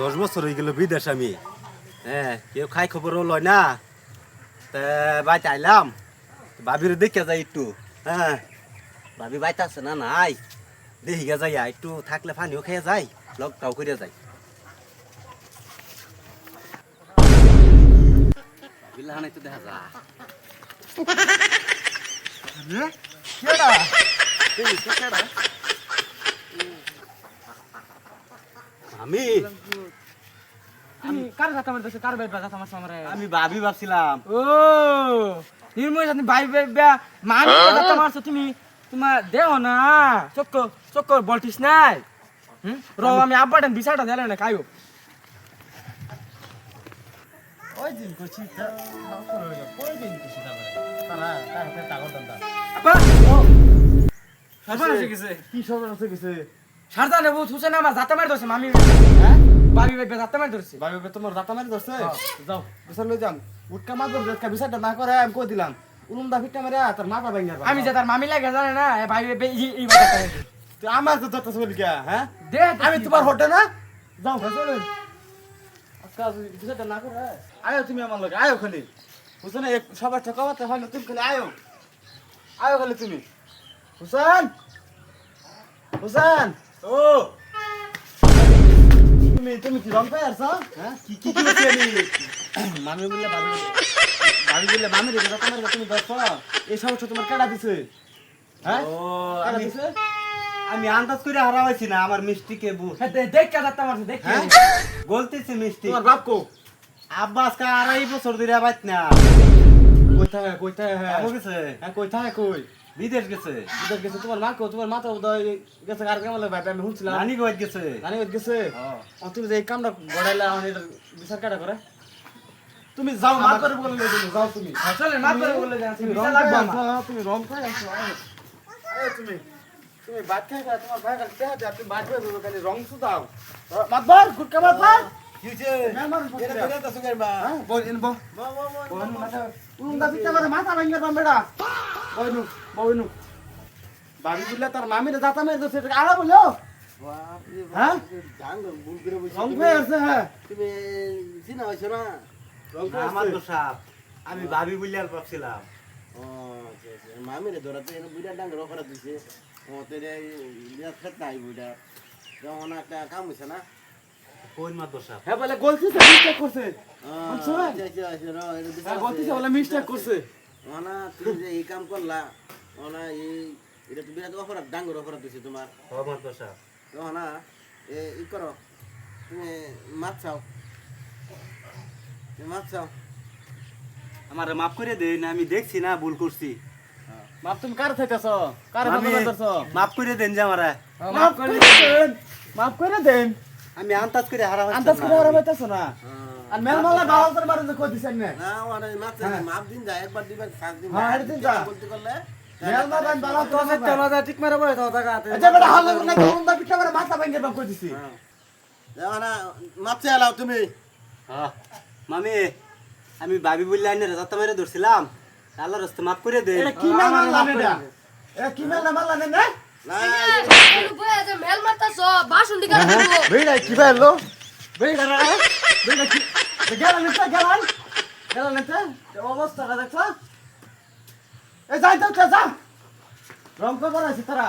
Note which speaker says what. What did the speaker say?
Speaker 1: দশ বছর হয়ে গেল বিদেশ আমি হ্যাঁ কেউ খাই খবরও লয় না তা বাইতে আইলাম ভাবির দেখে যাই একটু হ্যাঁ ভাবি বাইতে আছে না নাই দেখি গে যাই একটু থাকলে পানিও খেয়ে যাই লগটাও করে যাই বিলাহান একটু দেখা যা
Speaker 2: কেডা
Speaker 1: আমি
Speaker 3: তুমি কার কথা মারতেছো কার ভাই কথা মারছো আমারে
Speaker 1: আমি ভাবি ভাবছিলাম
Speaker 3: ও নির্ময় তুমি ভাই ভাই বা মামি কথা মারছো তুমি তোমার দেহ না চক্ক চক্ক বলতিস নাই হুম র আমি আব্বাটা বিছাটা দিলে না খাইও
Speaker 2: ওই দিন করছি ওই দিন করছি তারা তারা তারা টাকা দান্দা
Speaker 3: আব্বা ও সর্বনাশ হয়ে গেছে
Speaker 2: কি সর্বনাশ হয়ে গেছে?
Speaker 3: সারদা নেব থুছে না আমার জাতা মারি ধরছে মামি।
Speaker 2: হ্যাঁ?
Speaker 3: ভাবি ভাই জাতা মারি ধরছে।
Speaker 2: ভাই ভাই তোমার দাতা মারি ধরছে?
Speaker 3: হ্যাঁ।
Speaker 2: যাও। বিচার লই যান। উটকা মাছ ধরবে একটা বিচারটা না করে আমি কই দিলাম? উলুম দা ফিটটা মারে তার মাথা ভাঙিয়া
Speaker 3: আমি যে তার মামি লাগে জানে না এ ভাই ভাই এই কয়।
Speaker 2: তুই আমার তো বলি হ্যাঁ?
Speaker 3: দে
Speaker 2: আমি তোমার হোটে না যাও চলুন আজকে বিচারটা না করে আয়ো। তুমি আমার লগে আয়ো খালি। বুঝছ না এক- সবার ঠকাবাতে হয় না তুমি খালি আয়ো। আয়ো খালি তুমি। হুসেন! হুসেন!
Speaker 1: ও!
Speaker 2: তুমি তুমি কি রং পাই আসছো হ্যাঁ?
Speaker 1: কি কি করেছি আমি?
Speaker 2: মামি বললে ভাবি ভাবি বললে মামি রে তোমার তুমি দেখছ এই সমস্যা তোমার কেডা দিছে? হ্যাঁ?
Speaker 1: ও
Speaker 2: কেডা দিছে?
Speaker 1: আমি আন্দাজ করে হারাইছি না আমার মিষ্টিকে বু
Speaker 3: হ্যাঁ, দেখ কে জাতা মারছে দেখ
Speaker 2: হ্যাঁ?
Speaker 1: বলতেছি মিষ্টি।
Speaker 2: তোমার বাপ কো?
Speaker 1: আব্বা আজকে আড়াই বছর ধরে বাইত না।
Speaker 2: কই থাকে কই থাকে হ্যাঁ
Speaker 1: গেছে?
Speaker 2: হ্যাঁ কই থাকে কই?
Speaker 1: বিদেশ গেছে?
Speaker 2: বিদেশ গেছে তোমার মা কো? তোমার মাথা উদয় গেছে আর কেমন ভাই আমি শুনছিলাম।
Speaker 1: নানি গেছে।
Speaker 2: নানি গেছে?
Speaker 1: হ্যাঁ।
Speaker 2: ও তুমি যে এই কামটা গড়াইলা আমার এটা বিচার কাটা করে? তুমি যাও মা করে বলে যাও তুমি
Speaker 3: চলে মা করে বলে যাচ্ছি
Speaker 2: তুমি রং করে
Speaker 3: আমার।
Speaker 2: আসো, তুমি। তুমি ভাত খাই তোমার ভাই খালি দেয়া তুমি ভাত খাই দেবো খালি রং শুধাও মাতবার গুটকা মাতবার।
Speaker 1: করে
Speaker 2: তার মামিরে দাতা তো সেটা আড়া বলো হ্যাঁ? রং হয়ে।
Speaker 4: তুমি চিনা হয়েছো না?
Speaker 1: আমার তো সাপ আমি ভাবি বলে আর ভাবছিলাম।
Speaker 4: ও আচ্ছা আচ্ছা। মামিরে ধরাতে এনে বুড়া ডাঙ্গর অফারা দিছে। নাই বুড়া একটা কাম হয়েছে না?
Speaker 2: হ্যাঁ বলে গলতি মিস্টেক করছে। আচ্ছা।
Speaker 4: আচ্ছা, আচ্ছা,
Speaker 2: হ্যাঁ গলতি বলে মিস্টেক করছে।
Speaker 4: ও তুমি যে এই কাম করলা ও এই এটা তো বিরাট অপরাধ ডাঙ্গর অপরাধ দিছে তোমার।
Speaker 1: আমার
Speaker 4: এ ই করো তুমি মাছ চাও। তুমি মাছ চাও।
Speaker 1: আমার মাফ করে দেন আমি দেখছি না ভুল করছি।
Speaker 2: মাপ তুমি কার থাইতাছ কার
Speaker 1: আমি
Speaker 2: মাপ করছ
Speaker 1: মাফ করে দেন যে আমারা।
Speaker 2: মাপ করে দেন। মাপ করে দেন।
Speaker 1: আমি আন্দাজ করে হারা
Speaker 2: আন্দাজ করে আর হইতাছ না?
Speaker 4: হ্যাঁ।
Speaker 2: আর মেলমালা বাবা করে মারতে কই দিছেন না
Speaker 4: না ওরা মাছ চাই, মাপ দিন যায় একবার দিবেন সাত দিন
Speaker 2: হ্যাঁ, দিন যা।
Speaker 4: বলতে করলে
Speaker 3: চলো ঠিক মারা বলে
Speaker 2: আচ্ছা হাল না কোন দা পিঠা মাথা ভাঙে কই দিছি?
Speaker 4: হ্যাঁ। না মাপ চাই তুমি।
Speaker 1: হ্যাঁ, মামি আমি ভাবি মেরে ধরছিলাম। আল্লাহ রাস্তে মাফ করে দে
Speaker 2: এটা কি মেল মারলা না। এটা কি মেল মারলা না
Speaker 4: না
Speaker 5: মেল মারতাছ বাসন দিকে
Speaker 2: বেড়া কি বাইলো বেড়া রে বেড়া কি গেল নিতে গেল গেল নিতে অবস্থা দেখছ এ যাই তো যা। রং করে আছে তারা।